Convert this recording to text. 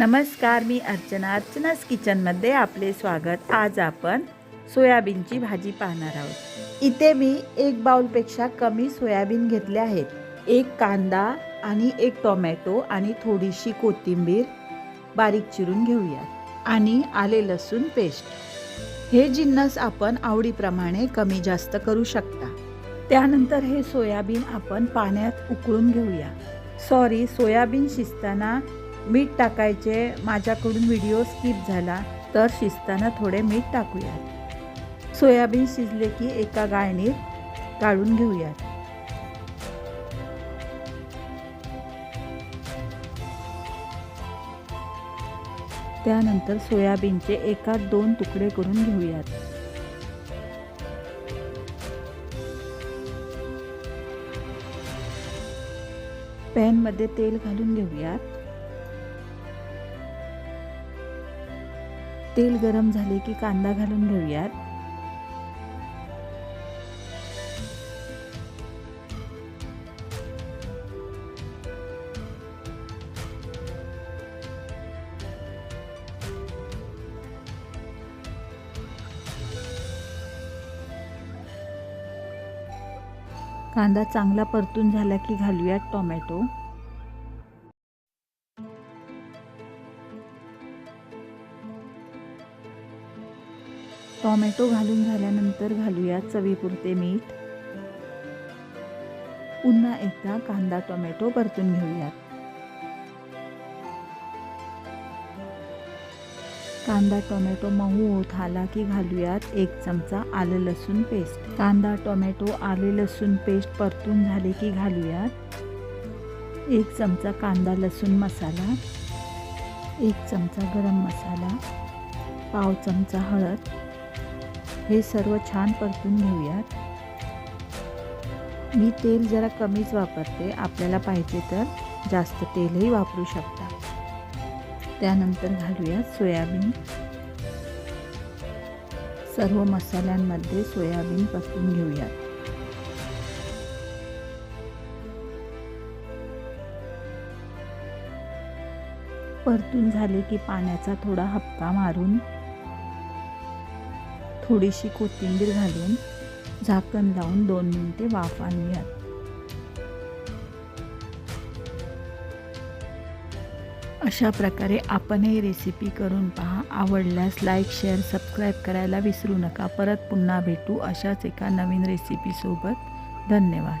नमस्कार मी अर्चना. अर्चनाच किचनमध्ये आपले स्वागत. आज आपण सोयाबीनची भाजी पाहणार आहोत. इथे मी एक बाउलपेक्षा कमी सोयाबीन घेतले आहेत. एक कांदा आणि एक टोमॅटो आणि थोडीशी कोथिंबीर बारीक चिरून घेऊया आणि आले लसूण पेस्ट. हे जिन्नस आपण आवडीप्रमाणे कमी जास्त करू शकता. त्यानंतर हे सोयाबीन आपण पाण्यात उकळून घेऊया. सॉरी सोयाबीन शिजताना मीठ टाकायचे माझ्याकडून व्हिडिओ स्किप झाला तर शिजताना थोडे मीठ टाकूयात. सोयाबीन शिजले की एका गाळणीत काढून घेऊयात. त्यानंतर सोयाबीनचे एका दोन तुकडे करून घेऊयात. पॅनमध्ये तेल घालून घेऊयात. तेल गरम झाले की कांदा घालून घेऊयात. कांदा चांगला परतून झाला की घालूयात टोमॅटो. टोमॅटो घालून झाल्यानंतर घालूया चवीपुरते मीठ. पुन्हा एकदा कांदा टोमॅटो परतून घेऊयात. कांदा टोमॅटो मऊ होत आला की घालूयात एक चमचा आलं लसूण पेस्ट. कांदा टोमॅटो आले लसूण पेस्ट परतून झाले की घालूयात. एक चमचा कांदा लसूण मसाला एक चमचा गरम मसाला पाव चमचा हळद हे सर्व छान परतून घेऊयात. मी तेल जरा कमीच वापरते. आपल्याला पाहिजे तर जास्त तेलही वापरू शकता. त्यानंतर घालूया सोयाबीन. सर्व मसाल्यांमध्ये सोयाबीन परतून घेऊयात. परतून झाले की पाण्याचा थोडा हपका मारून थोडीशी कोथिंबीर घालून झाकण लावून दोन मिनिटे वाफ आणूयात अशा प्रकारे आपण ही रेसिपी करून पहा. आवडल्यास लाईक शेअर सबस्क्राईब करायला विसरू नका. परत पुन्हा भेटू अशाच एका नवीन रेसिपीसोबत धन्यवाद.